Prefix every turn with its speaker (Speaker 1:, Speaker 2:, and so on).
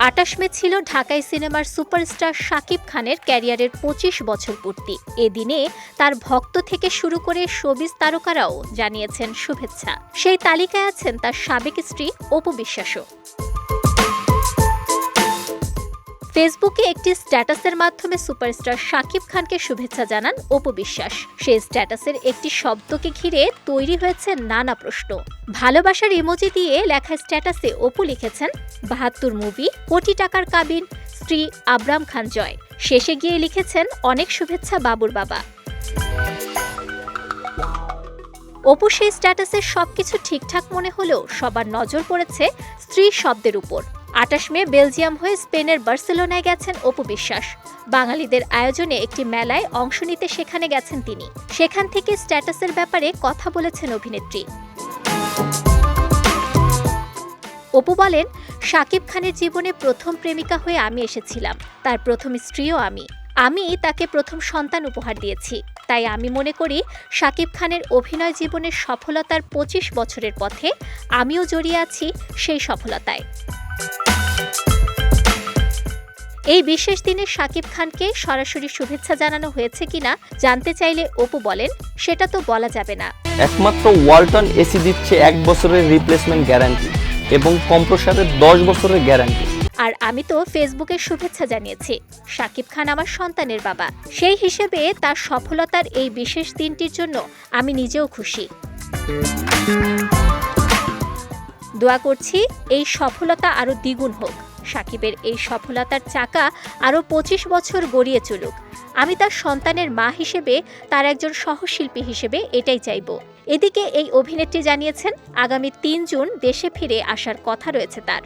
Speaker 1: আটাশ মে ছিল ঢাকাই সিনেমার সুপারস্টার শাকিব খানের ক্যারিয়ারের পঁচিশ বছর পূর্তি। এদিনে তার ভক্ত থেকে শুরু করে শোবিজ তারকারাও জানিয়েছেন শুভেচ্ছা। সেই তালিকায় আছেন তার সাবেক স্ত্রী অপু বিশ্বাসও। ফেসবুকে একটি স্ট্যাটাসের মাধ্যমে সুপারস্টার শাকিব খানকে শুভেচ্ছা জানান অপু বিশ্বাস। সেই স্ট্যাটাসের একটি শব্দকে ঘিরে তৈরি হয়েছে নানা প্রশ্ন। ভালোবাসার ইমোজি দিয়ে লেখা স্ট্যাটাসে অপু লিখেছেন, বাহাত্তর মুভি, কোটি টাকার কাবিন, স্ত্রী আবরাম খান জয়। শেষে গিয়ে লিখেছেন, অনেক শুভেচ্ছা বাবুর বাবা। অপু সেই স্ট্যাটাসের সবকিছু ঠিকঠাক মনে হলেও সবার নজর পড়েছে স্ত্রী শব্দের উপর। আটাশ মে বেলজিয়াম হয়ে স্পেনের বার্সেলোনায় গেছেন অপু বিশ্বাস। বাঙালিদের আয়োজনে একটি মেলায় অংশ নিতে সেখানে গেছেন তিনি। সেখান থেকে স্ট্যাটাসের ব্যাপারে কথা বলেছেন অভিনেত্রী। অপু বলেন, শাকিব খানের জীবনে প্রথম প্রেমিকা হয়ে আমি এসেছিলাম। তার প্রথম স্ত্রীও আমি। আমি তাকে প্রথম সন্তান উপহার দিয়েছি। তাই আমি মনে করি, শাকিব খানের অভিনয় জীবনের সফলতার পঁচিশ বছরের পথে আমিও জড়িয়ে আছি সেই সফলতায়। এই বিশেষ দিনে শাকিব খানকে সরাসরি শুভেচ্ছা জানানো হয়েছে কিনা জানতে চাইলে অপু বলেন সেটা তো বলা যাবে না।
Speaker 2: একমাত্র ওয়ালটন এসি দিচ্ছে এক বছরের রিপ্লেসমেন্ট গ্যারান্টি এবং কম্প্রসারের দশ বছরের গ্যারান্টি
Speaker 1: আর আমি তো ফেসবুকে শুভেচ্ছা জানিয়েছি শাকিব খান আমার সন্তানের বাবা। সেই হিসেবে তার সফলতার এই বিশেষ দিনটির জন্য আমি নিজেও খুশি। দোয়া করছি, এই সফলতা আরও দ্বিগুণ হোক। সাকিবের এই সফলতার চাকা আরও পঁচিশ বছর গড়িয়ে চলুক। আমি তার সন্তানের মা হিসেবে, তার একজন সহশিল্পী হিসেবে এটাই চাইব। এদিকে এই অভিনেত্রী জানিয়েছেন, আগামী তিন জুন দেশে ফিরে আসার কথা রয়েছে তার।